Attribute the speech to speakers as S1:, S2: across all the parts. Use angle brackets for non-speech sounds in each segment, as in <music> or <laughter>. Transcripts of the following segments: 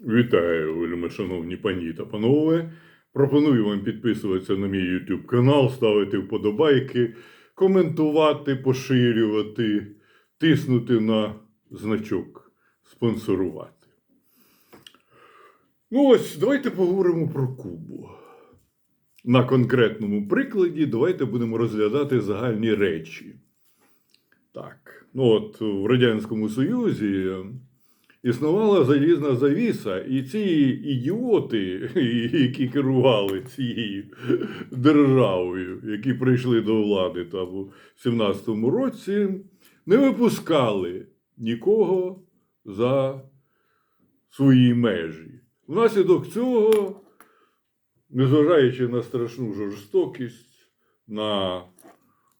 S1: Вітаю, вельми шановні пані та панове. Пропоную вам підписуватися на мій YouTube канал, ставити вподобайки, коментувати, поширювати, тиснути на значок спонсорувати. Ну ось, давайте поговоримо про Кубу. На конкретному прикладі давайте будемо розглядати загальні речі. Так, ну от в Радянському Союзі існувала залізна завіса, і ці ідіоти, <laughs> які керували цією державою, які прийшли до влади там у 17-му році, не випускали нікого за свої межі. Внаслідок цього, незважаючи на страшну жорстокість, на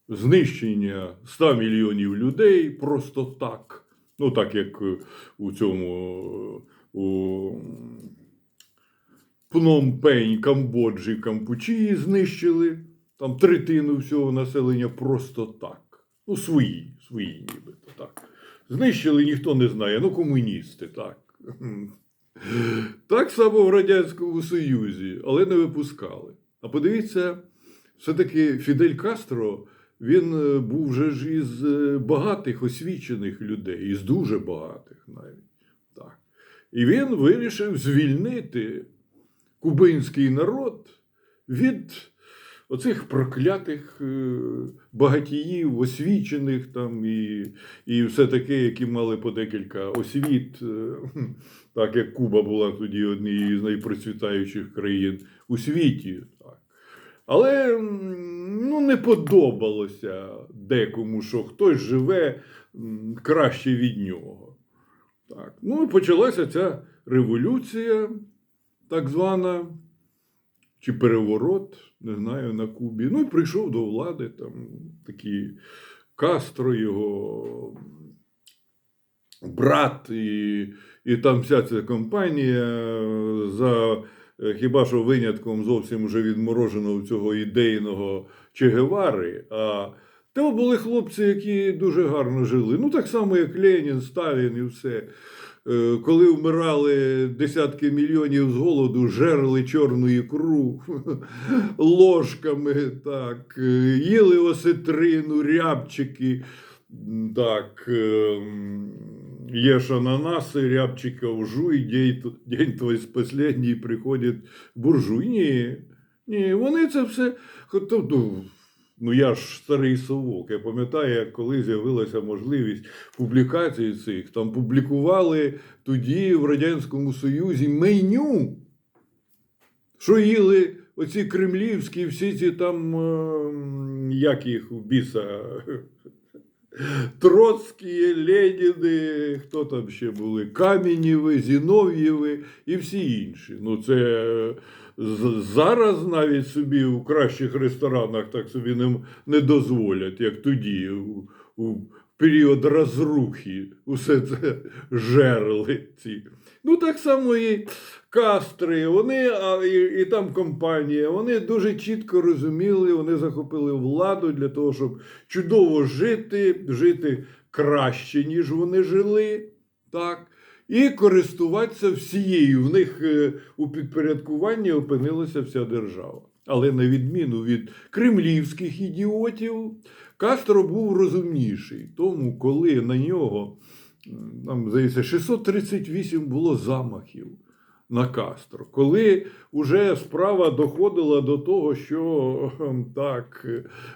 S1: знищення 100 мільйонів людей просто так. Ну, так як е, у цьому е, у Пномпень, Камбоджі, Кампучії знищили там третину всього населення просто так. Ну, свої, свої нібито так. Знищили ніхто не знає, ну комуністи, так. <laughs> Так само в Радянському Союзі, але не випускали. А подивіться, все-таки Фідель Кастро. Він е, був вже ж із е, багатих освічених людей, із дуже багатих навіть. Так. І він вирішив звільнити кубинський народ від оцих проклятих е, багатіїв, освічених там і, і все таке, які мали по декілька освіт, так як Куба була тоді однією з найпроцвітаючих країн у світі. Але ну, не подобалося декому, що хтось живе краще від нього. Так. Ну і почалася ця революція, так звана, чи переворот, не знаю, на Кубі. Ну і прийшов до влади там такі Кастро, його брат, і, і там вся ця компанія за хіба що винятком зовсім вже відмороженого цього ідейного Че Гевари, а то були хлопці, які дуже гарно жили. Ну, так само, як Ленін, Сталін і все. Е, Коли вмирали десятки мільйонів з голоду, жерли чорну ікру <laughs> ложками, так, е, їли осетрину, рябчики, так, ем, ешь ананасы, рябчиков жуй, день, день твой последний приходить буржуй. Ні, ні, вони це все. Тобто, ну я ж старий совок. Я пам'ятаю, як коли з'явилася можливість публікації цих, там публікували тоді в Радянському Союзі меню. Що їли оці кремлівські, всі ці там, е, як їх біса, Троцькі, Леніни, хто там ще були, Камінєви, Зінов'єви і всі інші. Ну, це е, зараз навіть собі у кращих ресторанах так собі не, не дозволять, як тоді, у, у період розрухи. Усе це жерли ці. Ну, так само і кастри, вони, а, і, і там компанія, вони дуже чітко розуміли, вони захопили владу для того, щоб чудово жити, жити краще, ніж вони жили. Так. І користуватися всією. В них е, у підпорядкуванні опинилася вся держава. Але на відміну від кремлівських ідіотів, Кастро був розумніший. Тому, коли на нього там, здається, 638 було замахів на Кастро, коли вже справа доходила до того, що так,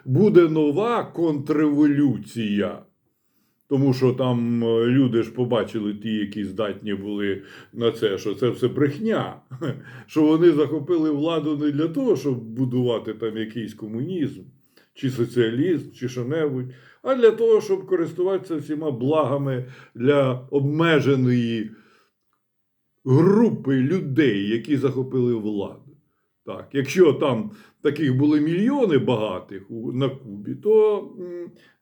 S1: буде нова контрреволюція. Тому що там е, люди ж побачили ті, які здатні були на це, що це все брехня, <laughs> що вони захопили владу не для того, щоб будувати там якийсь комунізм, чи соціалізм, чи що-небудь, а для того, щоб користуватися всіма благами для обмеженої групи людей, які захопили владу. Так, якщо там таких були мільйони багатих на Кубі, то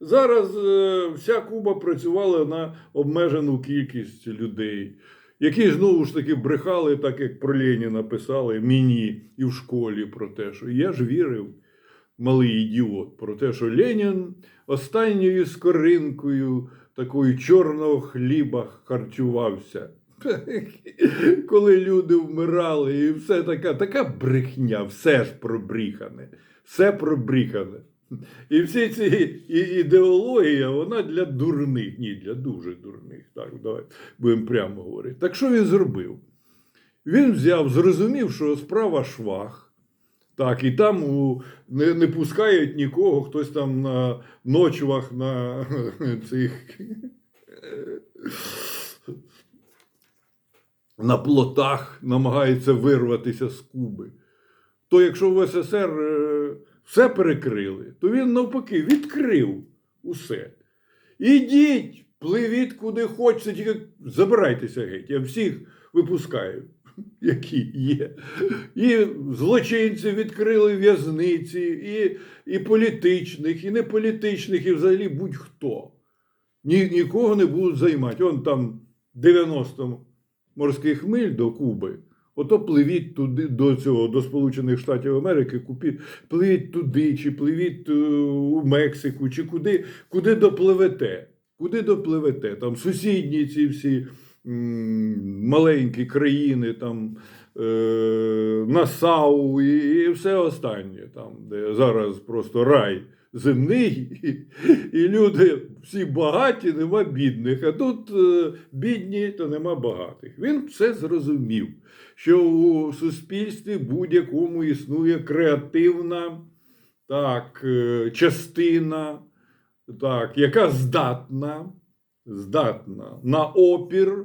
S1: зараз е, вся Куба працювала на обмежену кількість людей, які знову ж таки брехали, так як про Леніна писали мені і в школі про те, що я ж вірив, малий ідіот, про те, що Ленін останньою скоринкою такою чорного хліба харчувався. <laughs> коли люди вмирали, і все така, така брехня, все ж пробріхане, все пробріхане. І всі ці ідеологія, вона для дурних, ні, для дуже дурних. Так, давай будемо прямо говорити. Так що він зробив? Він взяв, зрозумів, що справа швах. Так, і там у, не, не пускають нікого, хтось там на ночвах на <laughs> цих на плотах намагається вирватися з Куби. То якщо в СССР е, все перекрили, то він навпаки відкрив усе. Ідіть, пливіть куди хочете, тільки забирайтеся геть. Я всіх випускаю, <laughs> які є. І злочинців відкрили в'язниці, і, і політичних, і неполітичних, і взагалі будь-хто. Ні, нікого не будуть займати. Он там 90 морських миль до Куби. Ото пливіть туди до цього, до Сполучених Штатів Америки, купіть, пливіть туди, чи пливіть е, у Мексику, чи куди, куди допливете. Куди допливете? Там сусідні ці всі м, маленькі країни, там е, Насау і, і все останнє, там, де зараз просто рай земний, і, і люди всі багаті, нема бідних. А тут е, бідні, то нема багатих. Він все зрозумів, що у суспільстві будь-якому існує креативна так, е, частина, так, яка здатна, здатна на опір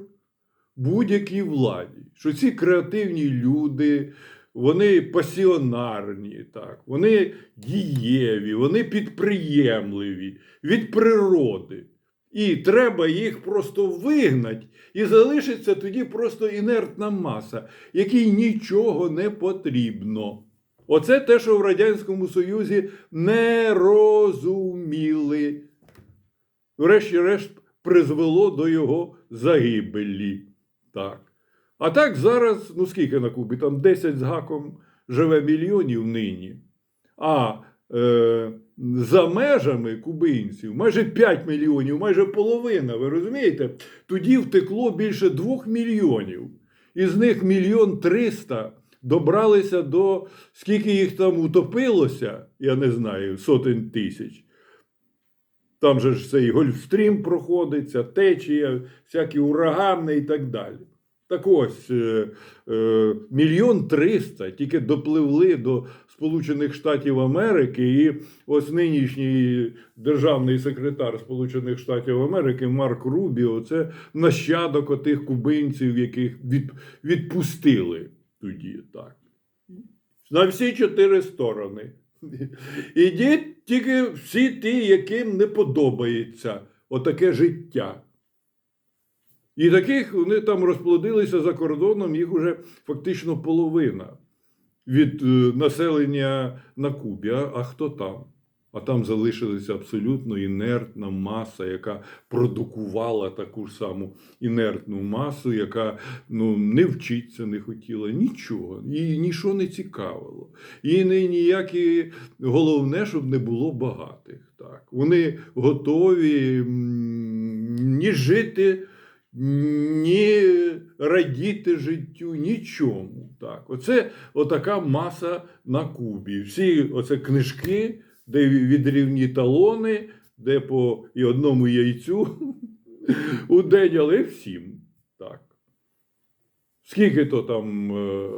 S1: будь-якій владі. Що ці креативні люди, вони пасіонарні, так, вони дієві, вони підприємливі від природи. І треба їх просто вигнати, і залишиться тоді просто інертна маса, якій нічого не потрібно. Оце те, що в Радянському Союзі не розуміли. Врешті-решт призвело до його загибелі. Так. А так зараз, ну скільки на Кубі? Там 10 з гаком живе мільйонів нині. А е, за межами кубинців майже 5 мільйонів, майже половина, ви розумієте? Тоді втекло більше 2 мільйонів. Із них мільйон триста добралися до скільки їх там утопилося, я не знаю, сотень тисяч. Там же ж цей гольфстрім проходиться, течія, всякі урагани і так далі. Так ось е, е, мільйон триста тільки допливли до Сполучених Штатів Америки, і ось нинішній державний секретар Сполучених Штатів Америки Марк Рубіо це нащадок отих кубинців, яких від, відпустили тоді. так. На всі чотири сторони. Ідіть тільки всі ті, яким не подобається отаке життя. І таких вони там розплодилися за кордоном, їх уже фактично половина від е, населення на Кубі. А, а хто там? А там залишилася абсолютно інертна маса, яка продукувала таку ж саму інертну масу, яка ну, не вчитися не хотіла, нічого, їй нічого не цікавило. І не ніякі головне, щоб не було багатих. Так. Вони готові ні жити ні радіти життю, нічому. Так. Оце отака маса на Кубі. Всі оце книжки, де відрівні талони, де по і одному яйцю <laughs> у день, але всім. Так. Скільки то там е,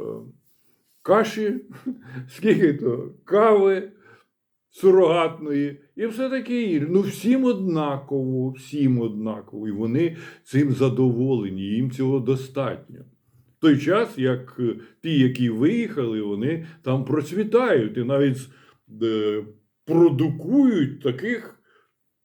S1: каші, <laughs> скільки то кави сурогатної, і все таке. Ну, всім однаково, всім однаково. І вони цим задоволені, їм цього достатньо. В той час, як е, ті, які виїхали, вони там процвітають і навіть е, продукують таких,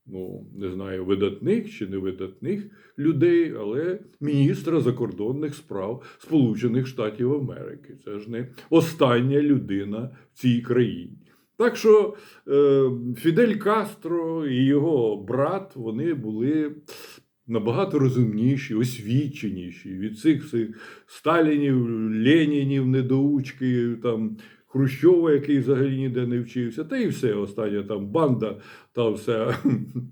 S1: ну, не знаю, видатних чи невидатних людей, але міністра закордонних справ Сполучених Штатів Америки. Це ж не остання людина в цій країні. Так що е, Фідель Кастро і його брат вони були набагато розумніші, освіченіші від цих всіх Сталінів, Ленінів, недоучки, там, Хрущова, який взагалі ніде не вчився, та і все остання там банда, та вся,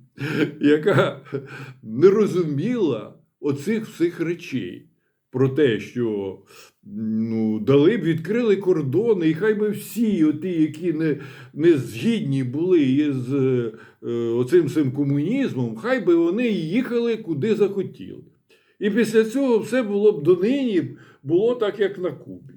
S1: <laughs> яка не розуміла оцих всіх речей. Про те, що ну, дали б відкрили кордони, і хай би всі, оті, які не, не згідні були із е, оцим цим комунізмом, хай би вони їхали куди захотіли. І після цього все було б донині було так, як на Кубі.